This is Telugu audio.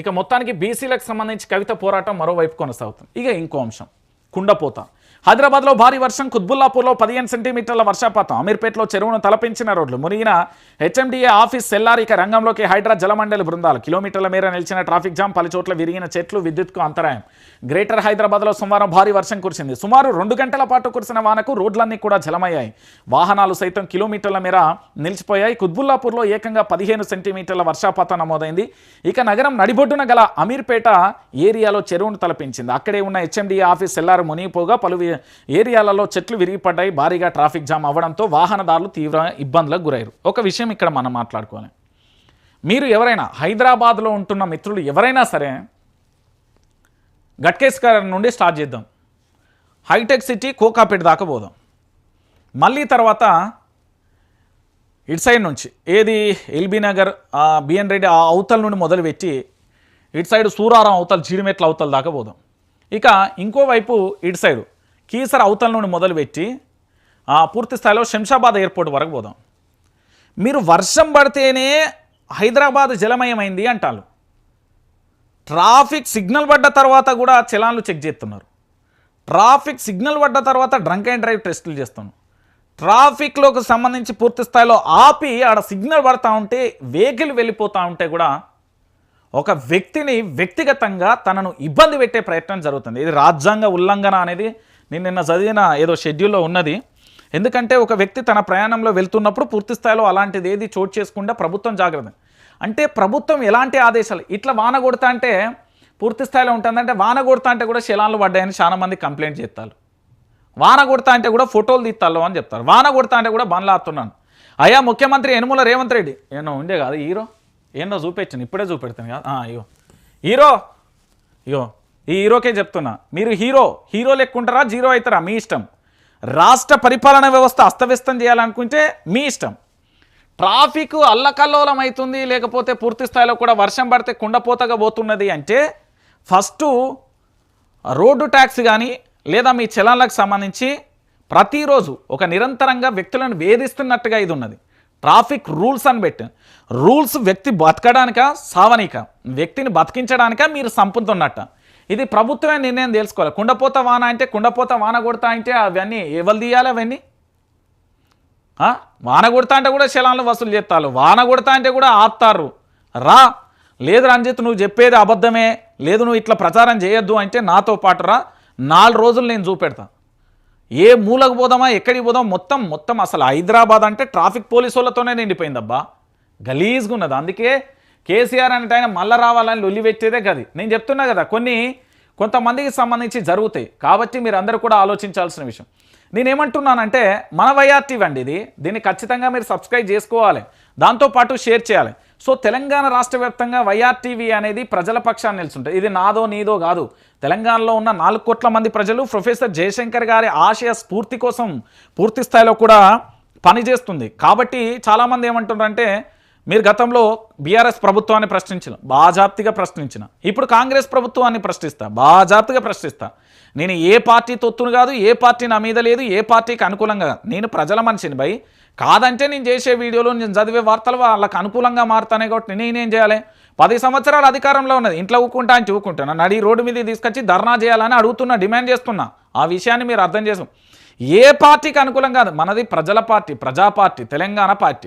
ఇక మొత్తానికి బీసీలకు సంబంధించి కవిత పోరాటం మరోవైపు కొనసాగుతుంది. ఇక ఇంకో అంశం కుండపోత. హైదరాబాద్లో భారీ వర్షం కుత్బుల్లాపూర్లో పదిహేను సెంటీమీటర్ల వర్షపాతం. అమీర్పేటలో చెరువును తలపించిన రోడ్లు. మునిగిన హెచ్ఎండిఏ ఆఫీస్ సెల్లారిక రంగంలోకి హైడ్రా జలమండలి బృందాలు. కిలోమీటర్ల మేర నిలిచిన ట్రాఫిక్ జామ్ పలుచోట్ల విరిగిన చెట్లు విద్యుత్కు అంతరాయం. గ్రేటర్ హైదరాబాద్లో సోమవారం భారీ వర్షం కురిసింది. సుమారు రెండు గంటల పాటు కురిసిన వానకు రోడ్లన్నీ కూడా జలమయ్యాయి. వాహనాలు సైతం కిలోమీటర్ల మేర నిలిచిపోయాయి. కుత్బుల్లాపూర్లో ఏకంగా పదిహేను సెంటీమీటర్ల వర్షపాతం నమోదైంది. ఇక నగరం నడిబొడ్డున గల అమీర్పేట ఏరియాలో చెరువును తలపించింది. అక్కడే ఉన్న హెచ్ఎండిఏ ఆఫీస్ సెల్లారు మునిగిపోగా పలు ఏరియాలలో చెట్లు విరిగిపడ్డాయి భారీగా ట్రాఫిక్ జామ్ అవ్వడంతో వాహనదారులు తీవ్ర ఇబ్బందులకు గురయ్యారు. ఒక విషయం ఇక్కడ మనం మాట్లాడుకోవాలి. మీరు ఎవరైనా హైదరాబాద్లో ఉంటున్న మిత్రులు ఎవరైనా సరే గట్కేస్కర్ నుండి స్టార్ట్ చేద్దాం. హైటెక్ సిటీ కోకాపేట దాకా పోదాం. మళ్ళీ తర్వాత ఇటు సైడ్ నుంచి ఏది ఎల్బీ నగర్ బిఎన్ రెడ్డి ఆ అవతల నుండి మొదలుపెట్టి ఇటు సైడ్ సూరారం అవతల జీడిమెట్ల అవతల దాకా పోదాం. ఇక ఇంకోవైపు ఇటు సైడు కీసర అవతల నుండి మొదలుపెట్టి ఆ పూర్తి స్థాయిలో శంషాబాద్ ఎయిర్పోర్ట్ వరకు పోదాం. మీరు వర్షం పడితేనే హైదరాబాద్ జలమయమైంది అంటారు ట్రాఫిక్ సిగ్నల్ పడ్డ తర్వాత కూడా చలాన్లు చెక్ చేస్తున్నారు. ట్రాఫిక్ సిగ్నల్ పడ్డ తర్వాత డ్రంక్ అండ్ డ్రైవ్ టెస్టులు చేస్తాను ట్రాఫిక్లోకి సంబంధించి పూర్తి స్థాయిలో ఆపి ఆడ సిగ్నల్ పడతా ఉంటే వెహికల్ వెళ్ళిపోతూ ఉంటే కూడా ఒక వ్యక్తిని వ్యక్తిగతంగా తనను ఇబ్బంది పెట్టే ప్రయత్నం జరుగుతుంది. ఇది రాజ్యాంగ ఉల్లంఘన అనేది నేను నిన్న చదివిన ఏదో షెడ్యూల్లో ఉన్నది. ఎందుకంటే ఒక వ్యక్తి తన ప్రయాణంలో వెళ్తున్నప్పుడు పూర్తి స్థాయిలో అలాంటిది ఏది చోటు చేసుకుంటే ప్రభుత్వం జాగ్రత్త. అంటే ప్రభుత్వం ఎలాంటి ఆదేశాలు? ఇట్లా వాన కొడతా అంటే పూర్తి స్థాయిలో ఉంటుందంటే వాన కొడతా అంటే కూడా శిలాన్లు పడ్డాయని చాలామంది కంప్లైంట్ చేస్తారు. వాన కొడతా అంటే కూడా ఫోటోలు తీస్తాలో అని చెప్తారు. వాన కొడతా అంటే కూడా బండ్లు ఆపుతున్నాను. అయ్యా ముఖ్యమంత్రి యనుమల రేవంత్ రెడ్డి. ఏమో ఉండే కాదు హీరో? ఏందో చూపించాను ఇప్పుడే చూపెడతాను కదా అయ్యో హీరో? అయ్యో ఈ హీరోకే చెప్తున్నా. మీరు హీరో హీరో లెక్కుంటారా జీరో అవుతారా? మీ ఇష్టం. రాష్ట్ర పరిపాలన వ్యవస్థ అస్తవ్యస్తం చేయాలనుకుంటే మీ ఇష్టం. ట్రాఫిక్ అల్లకల్లోలం అవుతుంది లేకపోతే పూర్తి స్థాయిలో కూడా వర్షం పడితే కుండపోతగా పోతున్నది అంటే ఫస్ట్ రోడ్డు ట్యాక్స్ కానీ లేదా మీ చలనాలకు సంబంధించి ప్రతిరోజు ఒక నిరంతరంగా వ్యక్తులను వేధిస్తున్నట్టుగా ఇది ఉన్నది. ట్రాఫిక్ రూల్స్ అని పెట్టి. రూల్స్ వ్యక్తి బతకడానిక సావనిక? వ్యక్తిని బతికించడానిక మీరు సంపుతున్నట్ట. ఇది ప్రభుత్వమే నిర్ణయం తెలుసుకోవాలి. కుండపోత వాన అంటే కుండపోత వాన కొడతా అంటే అవన్నీ ఎవరు తీయాలి అవన్నీ? వాన కొడతా అంటే కూడా శలాన్లు వసూలు చేస్తారు. వాన కొడతా అంటే కూడా ఆపుతారు. రా. లేదు రంజిత్ నువ్వు చెప్పేది అబద్ధమే. లేదు నువ్వు ఇట్లా ప్రచారం చేయొద్దు అంటే నాతో పాటు రా. నాలుగు రోజులు నేను చూపెడతా. ఏ మూలకు పోదామా ఎక్కడికి పోదాం మొత్తం మొత్తం అసలు హైదరాబాద్ అంటే ట్రాఫిక్ పోలీసు వాళ్ళతోనే నిండిపోయిందబ్బా గలీజ్గా ఉన్నది. అందుకే కేసీఆర్ అంటే ఆయన మళ్ళా రావాలని లొల్లి పెట్టేదే నేను చెప్తున్నా కదా కొన్ని కొంతమందికి సంబంధించి జరుగుతాయి. కాబట్టి మీరు అందరూ కూడా ఆలోచించాల్సిన విషయం. నేనేమంటున్నానంటే మన వైఆర్టీవీ అండి ఇది. దీన్ని ఖచ్చితంగా మీరు సబ్స్క్రైబ్ చేసుకోవాలి. దాంతోపాటు షేర్ చేయాలి. సో తెలంగాణ రాష్ట్ర వ్యాప్తంగా వైఆర్టీవీ అనేది ప్రజల పక్షాన్ని నిలుచుంటుంది ఇది నాదో నీదో కాదు. తెలంగాణలో ఉన్న నాలుగు కోట్ల మంది ప్రజలు ప్రొఫెసర్ జయశంకర్ గారి ఆశయ స్ఫూర్తి కోసం పూర్తి స్థాయిలో కూడా పనిచేస్తుంది. కాబట్టి చాలామంది ఏమంటున్నారంటే మీరు గతంలో బీఆర్ఎస్ ప్రభుత్వాన్ని ప్రశ్నించిన బాజాప్తిగా ప్రశ్నించిన ఇప్పుడు కాంగ్రెస్ ప్రభుత్వాన్ని ప్రశ్నిస్తా బాజాప్తిగా ప్రశ్నిస్తా. నేను ఏ పార్టీ తొత్తును కాదు ఏ పార్టీ నా మీద లేదు ఏ పార్టీకి అనుకూలంగా నేను ప్రజల మనిషిని భయ్ కాదంటే నేను చేసే వీడియోలు నేను చదివే వార్తలు వాళ్ళకి అనుకూలంగా మారుతానే కాబట్టి నేనేం చేయాలి? పది సంవత్సరాలు అధికారంలో ఉన్నది ఇంట్లో ఊకుంటా అని ఊకుంటున్నా నడి రోడ్డు మీద తీసుకొచ్చి ధర్నా చేయాలని అడుగుతున్నా డిమాండ్ చేస్తున్నా. ఆ విషయాన్ని మీరు అర్థం చేసుకో. ఏ పార్టీకి అనుకూలం కాదు మనది ప్రజల పార్టీ ప్రజా పార్టీ తెలంగాణ పార్టీ.